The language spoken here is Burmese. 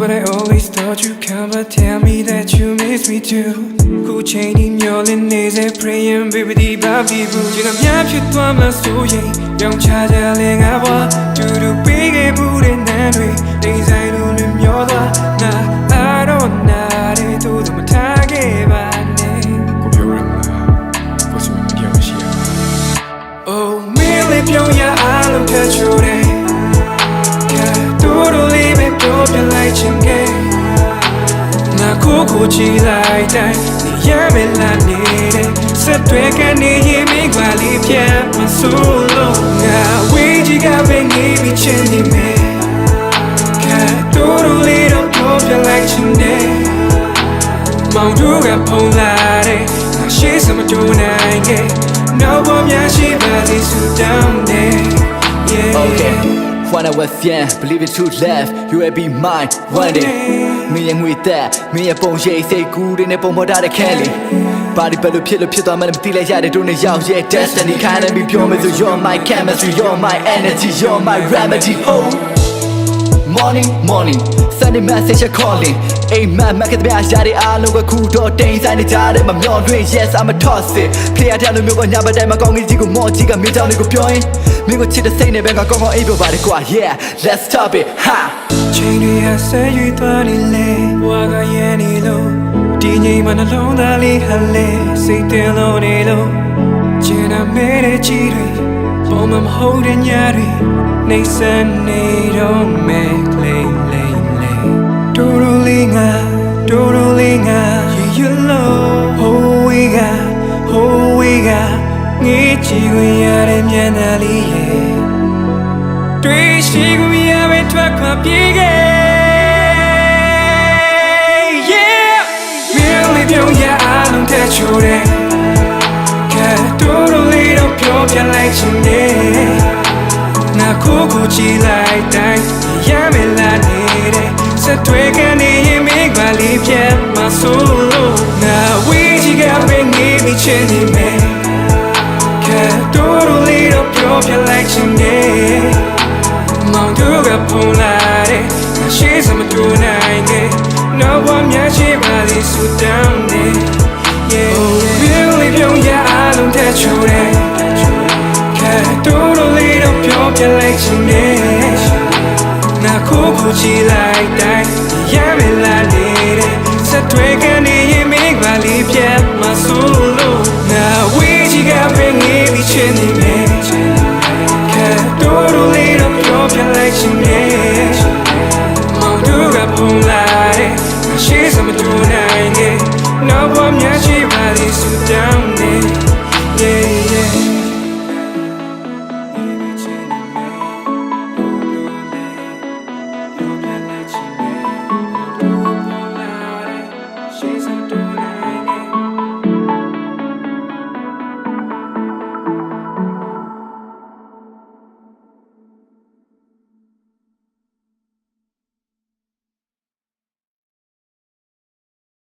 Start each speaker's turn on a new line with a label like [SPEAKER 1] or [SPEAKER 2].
[SPEAKER 1] But I always thought you come but tell me that you miss me too. ကိုချိန်ဒီမျောလင်းနေစေ praying baby ဒီဘာဖြစ်ဘူးကျွန်တော်များဖြစ်သွားမှဆိုရင်ရောင်ချကြလဲငါဘွား
[SPEAKER 2] ကိုကို
[SPEAKER 1] ချီလိုက်တိုင်းနေရမယ်လာနေတယ်ဆက်တွေကနေရင်မင်းကလေးပြတ်မဆိုးလို့ငါဝေးကြီးကပဲနေပြီးချင်နေမယ်ကဲတူတူလေးတော့ပြောပြလိုက်ချင်တယ်မောင်တို့ကဖုံးလာတယ်ငါရှိစမတူနိုင်ခဲ့နောက်ပေါ်များရှိပါလိမ့်စုတောင်းတယ် yeah
[SPEAKER 3] Okay When I was young, believe it to left, you will be mine one day. မင်းရဲ့ငွေသက်မင်းရဲ့ပုံရိပ်စိတ်ကူးတွေနဲ့ပုံပေါ်ထားတဲ့ခဲလီဘာဒီဘယ်လိုဖြစ်လို့ဖြစ်သွားမှန်းမသိလိုက်ရတဲ့တို့နဲ့ရောက်ရဲ့ destiny kind of be pure me so you're my chemistry you're my energy you're my remedy oh morning morning Sunday message a calling အိမ်မက်မက်ကတဲ့အားရတဲ့အားလုံးကခုတော့တိမ်ဆိုင်နေကြတဲ့မမျောတွင် yes I'm a toss it player တဲ့လူမျိုးကညဘက်တိုင်းမှာကောင်းကြီးကိုမော်ကြီးကမြေတောင်တွေကိုပြောရင်မင်းကိုချစ်တဲ့စိတ်နဲ့ပဲငါကောင်းကောင်းအိပ်ပြောပါတယ်ကွာ yeah let's stop it ha
[SPEAKER 1] ချိန်တွေဟာဆဲရွေသွားနေလေဘွာကရန်နေလို့ဒီငိမ်မှာနှလုံးသားလေးဟလဲစိတ်တင်လို့နေလို့ကျင်နာမဲတဲ့ကြည်တွေပုံမမဟုတ်တဲ့ညတွေနေစနေတော့မဲလေလေလေ ဒူရူလေးငါဒူရူလေးငါ you you love oh we got oh we got ငေးချီခွင့်ရတဲ့မျက်နှာလေးရဲ့တွေ့ရှိခွင့်ရပဲထွက်ခွာပြေးခဲ့ Yeah မင်းလေးပြုံးရအားလုံးတဲ့ချိုးတယ်ကဲတူတူလေးတော့ပြောပြလိုက်ချင်တယ်ငါကိုကိုကြည့်လိုက်တိုင်းရမယ်လာနေတ ယ်စက်တွေကနေရင်မင်းကလေးပြတ်မဆိုးလို့ငါဝေးကြီးကပဲငေးပြီးချင်နေမယ်ကဲတူတူလေးတော့ပြောပြလိုက်ချင်တယ်မောင်တို့ကဖုံးလာတယ်ငါရှိစမတူနိုင်ခဲ့နောက်ဘဝများရှိပါလိမ့်စုတောင်းတယ် Yeah really ပြုံးရအားလုံးတဲ့ချိုးတယ်ကဲတူတူလေးတော့ပြောပြလိုက်ချင်တယ်ငါ ကိုကိုချီလို